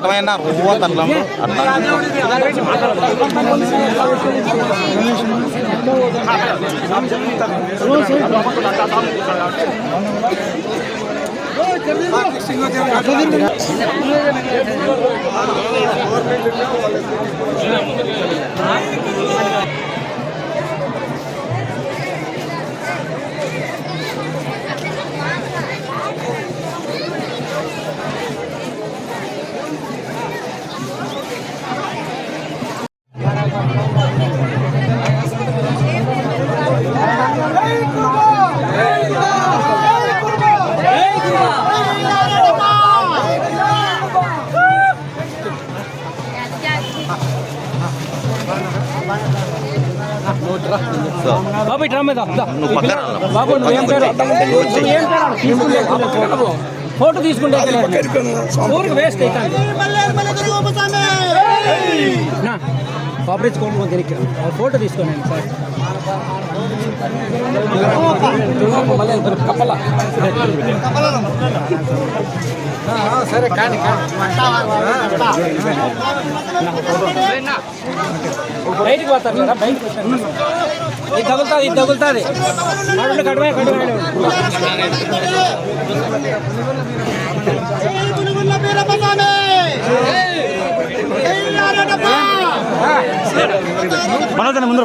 దాటమైన రువ్వ తల్లం అట్లా గవర్నమెంట్ బాబు ఇట్రా మీద. నువ్వు పక్కన. బాబు నువ్వు ఏం పేరు? నువ్వు ఏం పేరు? తీసుకుంటే ఫోటో తీసుకుంటే ఊరికి వేస్ట్ అవుతాను దీనికి ఫోటో తీసుకోండి సార్. కప్పల. సరే కానీ బయటికి పోతారు కదా బయటికి ఇది తగులుతుంది ఇది తగులుతుంది. కడుపు కడుమే మనోజ్ ముందు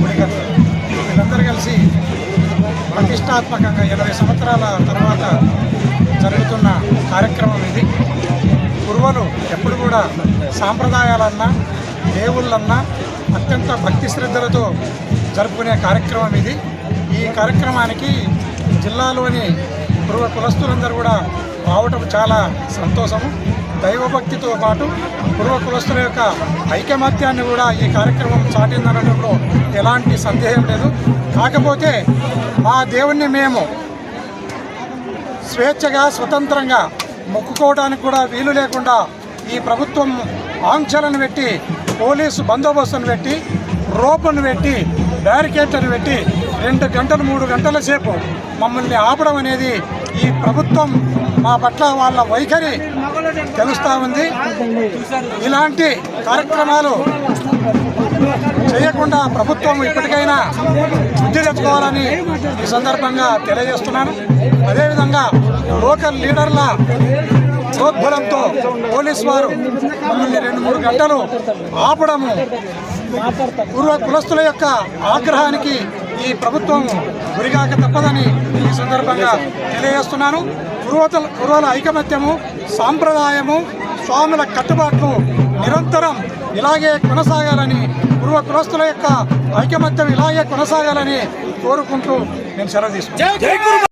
గుడికట్లు వీళ్ళందరూ కలిసి ప్రతిష్టాత్మకంగా ఎనభై సంవత్సరాల తర్వాత జరుగుతున్న కార్యక్రమం ఇది. గురువులు ఎప్పుడు కూడా సాంప్రదాయాలన్నా దేవుళ్ళన్నా అత్యంత భక్తి శ్రద్ధలతో జరుపుకునే కార్యక్రమం ఇది. ఈ కార్యక్రమానికి జిల్లాలోని పూర్వ కులస్తులందరూ కూడా రావటం చాలా సంతోషము. దైవభక్తితో పాటు పూర్వ కులస్తుల యొక్క ఐకమత్యాన్ని కూడా ఈ కార్యక్రమం చాటిందనడంలో ఎలాంటి సందేహం లేదు. కాకపోతే మా దేవుణ్ణి మేము స్వేచ్ఛగా స్వతంత్రంగా మొక్కుకోవడానికి కూడా వీలు లేకుండా ఈ ప్రభుత్వం ఆంక్షలను పెట్టి పోలీసు బందోబస్తును పెట్టి రోపును పెట్టి బ్యారికేడ్లను పెట్టి రెండు గంటలు మూడు గంటల సేపు మమ్మల్ని ఆపడం అనేది ఈ ప్రభుత్వం మా పట్ల వాళ్ళ వైఖరి తెలుస్తూ ఉంది. ఇలాంటి కార్యక్రమాలు చేయకుండా ప్రభుత్వం ఇప్పటికైనా బుద్ధి తెచ్చుకోవాలని ఈ సందర్భంగా తెలియజేస్తున్నాను. అదేవిధంగా లోకల్ లీడర్ల ప్రోద్బలంతో పోలీస్ వారు మమ్మల్ని రెండు మూడు గంటలు ఆపడము పూర్వ కులస్తుల యొక్క ఆగ్రహానికి ఈ ప్రభుత్వం గురిగాక తప్పదని ఈ సందర్భంగా తెలియజేస్తున్నాను. పూర్వతల పూర్వల ఐకమత్యము సాంప్రదాయము స్వాముల కట్టుబాట్లు నిరంతరం ఇలాగే కొనసాగాలని పూర్వ కులస్తుల యొక్క ఐకమత్యం ఇలాగే కొనసాగాలని కోరుకుంటూ నేను సెలవు తీసుకుంటాను